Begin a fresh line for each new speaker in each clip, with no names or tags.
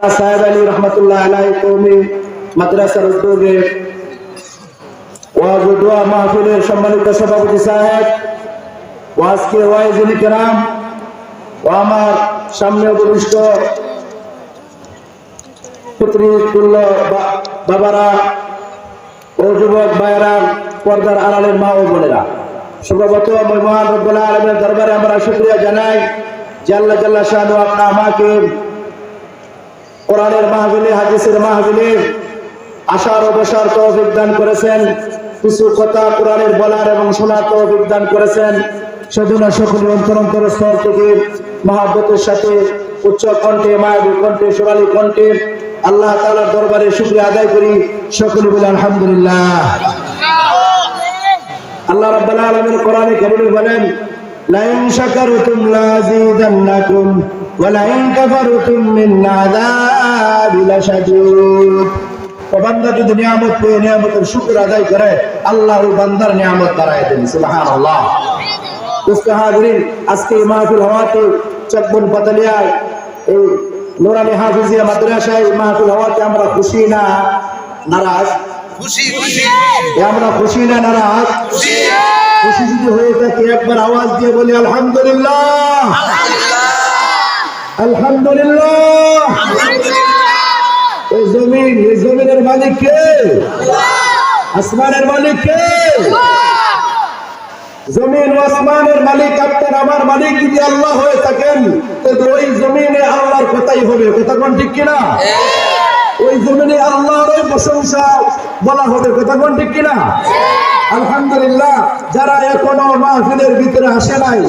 সাহেব আলী রহমতুল্লাহ আলাই কৌমি মাদ্রাসার উদ্যোগে ওয়াজ মাহফিলের সম্মানিত সভাপতি সাহেব, ওয়াজকে কেরাম ও আমার সামনে উপবিষ্ট পুত্রী, তুল্য বা- বাবারা ও যুবক পর্দার আড়ালের মা ও বোনেরা আলমের দরবারে আমরা শুক্রিয়া জানাই যে আল্লাহ জাল্লাহ শাহানু আপনা আমাকে কোরআনের মাহফিলে, হাদিসের মাহফিলে আশার ও বসার তৌফিক দান করেছেন। কিছু কথা কোরআনের বলার এবং শোনার তৌফিক দান করেছেন। সেজন্য সকল অন্তর অন্তর স্তর থেকে মহাব্বতের সাথে উচ্চ কণ্ঠে, মায়াবী কণ্ঠে সোনালী কণ্ঠে আল্লাহ তাআলার দরবারে শুকরিয়া আদায় করি। সকলে বলে আলহামদুলিল্লাহ। আল্লাহ রাব্বুল আলামিন কোরআনে কারীমে বলেন শাকারতুম লাযীদান্নাকুম ওয়া লাইন কাফারতুম মিন আযাবি ও বান্দা যদি নিয়ামত পেয়ে নিয়ামতের শুকর আদায় করে আল্লাহ ওই বান্দার নিয়ামত বাড়ায় দেন, সুবহানাল্লাহ। দোস্ত হাজরিন, আজকে এই মাহফিল হওয়াতে চকবন পাতালিয়ায় এই নোরানি হাফিজিয়া মাদ্রাসায় এই মাহফিল হওয়াতে আমরা খুশি না, নারাজ।
খুশি খুশি।
আমরা খুশি না নারাজ?
খুশি।
খুশি যদি হয়ে থাকে একবার আওয়াজ দিয়ে বলি আলহামদুলিল্লাহ। আলহামদুলিল্লাহ। এই জমিন এই জমিনের মালিক কে? আসমানের মালিক কে? জমিন ও আসমানের মালিক আপনার আমার মালিক যদি আল্লাহ হয়ে থাকেন তবে ওই জমিনে আল্লাহর কথাই হবে। কথা কোন ঠিক কিনা? ওই জমিনে আল্লাহর প্রশংসা বলা হবে। কথা কোন ঠিক কিনা? আলহামদুলিল্লাহ যারা এখনও মাহফিলের ভিতরে আসে নাই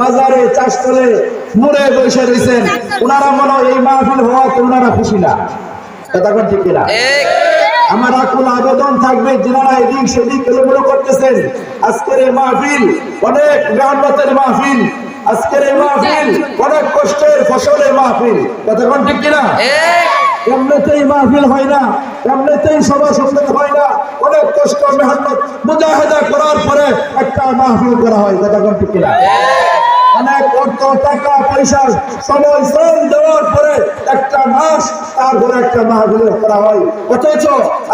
বাজারে চাষ করে মুড়ে বসে রয়েছেন ওনারা মনে এই মাহফিল হওয়াতে ওনারা খুশি না। কথা কোন ঠিক কিনা? আমার আকুল আবেদন থাকবে যারা এদিক সেদিক এলোমেলো করতেছেন। আজকের এই মাহফিল অনেক মেহনতের মাহফিল। আজকের এই মাহফিল অনেক কষ্টের ফসলের মাহফিল। কথা কোন ঠিক কিনা? এমনিতেই মাহফিল হয় না, এমনিতেই সভা সঙ্গত হয় না, অনেক কষ্ট, মেহনত, মুজাহেদা করার পরে একটা মাহফিল করা হয় কতক্ষণ ঠিক কিনা? অনেক অর্থ, টাকা, পয়সা, সময়, শ্রম দেওয়ার পরে একটা মাস, তারপরে একটা মাহফিল করা হয়। অথচ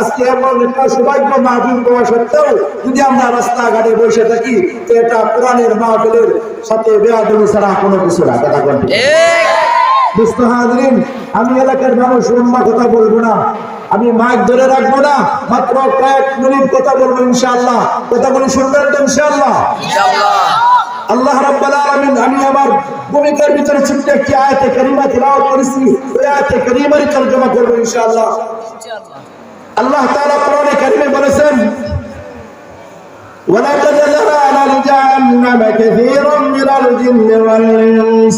আজকে এমন একটা সৌভাগ্য মাহফিল পাওয়া সত্ত্বেও যদি আমরা রাস্তাঘাটে বসে থাকি এটা কোরআনের মাহফিলের সাথে বেয়াদবি ছাড়া কোনো কিছু না, কথা বুঝতে হাজরিন আমি এলাকার মানুষ লম্বা কথা বলবো না আমি মাইক ধরে রাখবো না মাত্র কয়েক মিনিট কথা বলবো ইনশাআল্লাহ কথা বলি শুনবেন তো ইনশাআল্লাহ আল্লাহ রাব্বাল আলামিন আমি আমার ভূমিকার ভিতরে ছোট্ট একটি আয়াতে কারিমা তিলাওয়াত করেছি ওই আয়াতে কারিমার তরজমা করব ইনশাআল্লাহ আল্লাহ তাআলা কোরআনে কারিমে বলেছেন ولقد ذرأنا لجهنم كثيرا من الجن والإنس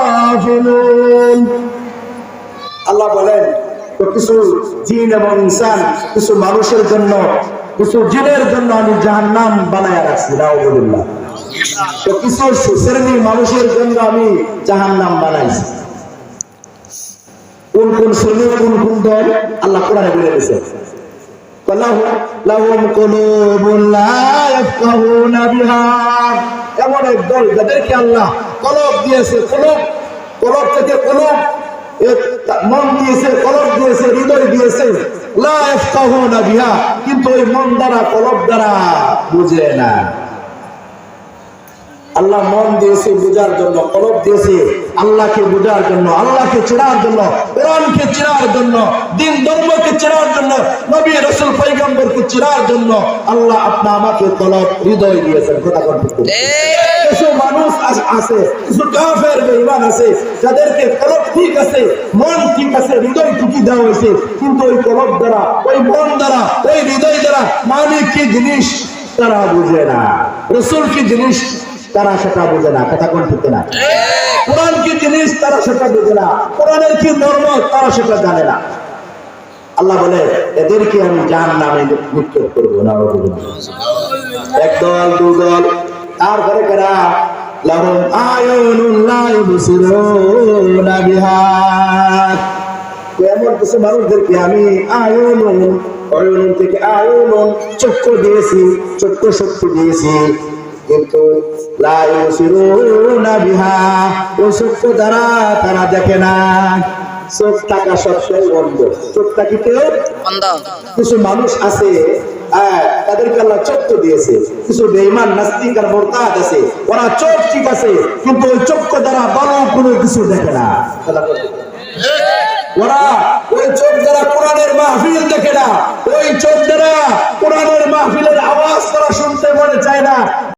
আল্লাহ বলেন তো কিছু জিন এবং ইনসান, কিছু মানুষের জন্য, কিছু জিনের জন্য আমি জাহান্নাম বানায় রাখছি রাউদুল্লাহ তো কিছু শ্রেণি মানুষের জন্য আমি জাহান্নাম বানাইছি। কোন কোন শ্রেণি কোন কোন দল? আল্লাহ কোরআনে বলে দিয়েছে। এমন এক দল যাদেরকে আল্লাহ কলব দিয়েছে, কলব কলব থেকে কলব মন দিয়েছে, কলব দিয়েছে, হৃদয় দিয়েছে। বিহা, কিন্তু ওই মন দ্বারা দ্বারা বুঝে না। আল্লাহ মন দিয়েছে জন্য দিয়েছে আল্লাহকে জন্য, আল্লাহকে চেনার জন্য চেনার জন্য, দিন ধর্মকে চেনার জন্য, নবী রসুল পৈগম্বরকে চেনার জন্য আল্লাহ আপনা আমাকে কলব, হৃদয় দিয়েছেন। কথা কথা কিছু মানুষ আছে কিছু কাফের বেঈমান আছে, যাদেরকে কলব ঠিক আছে, মন ঠিক আছে, হৃদয় ঠিকই দেওয়া হয়েছে, কিন্তু ওই কলব দ্বারা, ওই মন দ্বারা, ওই হৃদয় দ্বারা মালিক কি জিনিস তারা বুঝে না, রসুল কি জিনিস তারা সেটা বোঝে না, কথা কোন ঠিক না কোরআন কি জিনিস তারা সেটা বোঝে না, কোরআনের কি মর্ম তারা সেটা জানে না। আল্লাহ বলে, এদেরকে আমি জান নামে নিক্ষেপ করব না একদল দুদল তারপরে কারা? লাহুম আয়ুনুন লা ইউবসিরুনা বিহা। এমন কিছু মানুষদেরকে আমি আয়ুনুন অয়ুনুন থেকে আয়ুনুন চক্ষু দিয়েছি চক্ষু শক্তি দিয়েছি। কিন্তু লা ইউবসিরুনা বিহা ও চক্ষু দ্বারা তারা দেখে না। চোখ থাকা সত্ত্বেও বন্ধ। কি
বন্ধ।
কিছু মানুষ আছে তাদেরকে আল্লাহ চক্ষু দিয়েছে। কিছু বেঈমান নাস্তিক আর মোরতাদ আছে ওরা চোখ ঠিক আছে কিন্তু ওই চক্ষু দ্বারা বড় কোনো কিছু দেখে না। ওরা ওই চোখ দ্বারা কোরআনের মাহফিল দেখে না ওই চোখ দ্বারা কোরআনের মাহফিলের আওয়াজ তারা শুনতে মনে চায় না।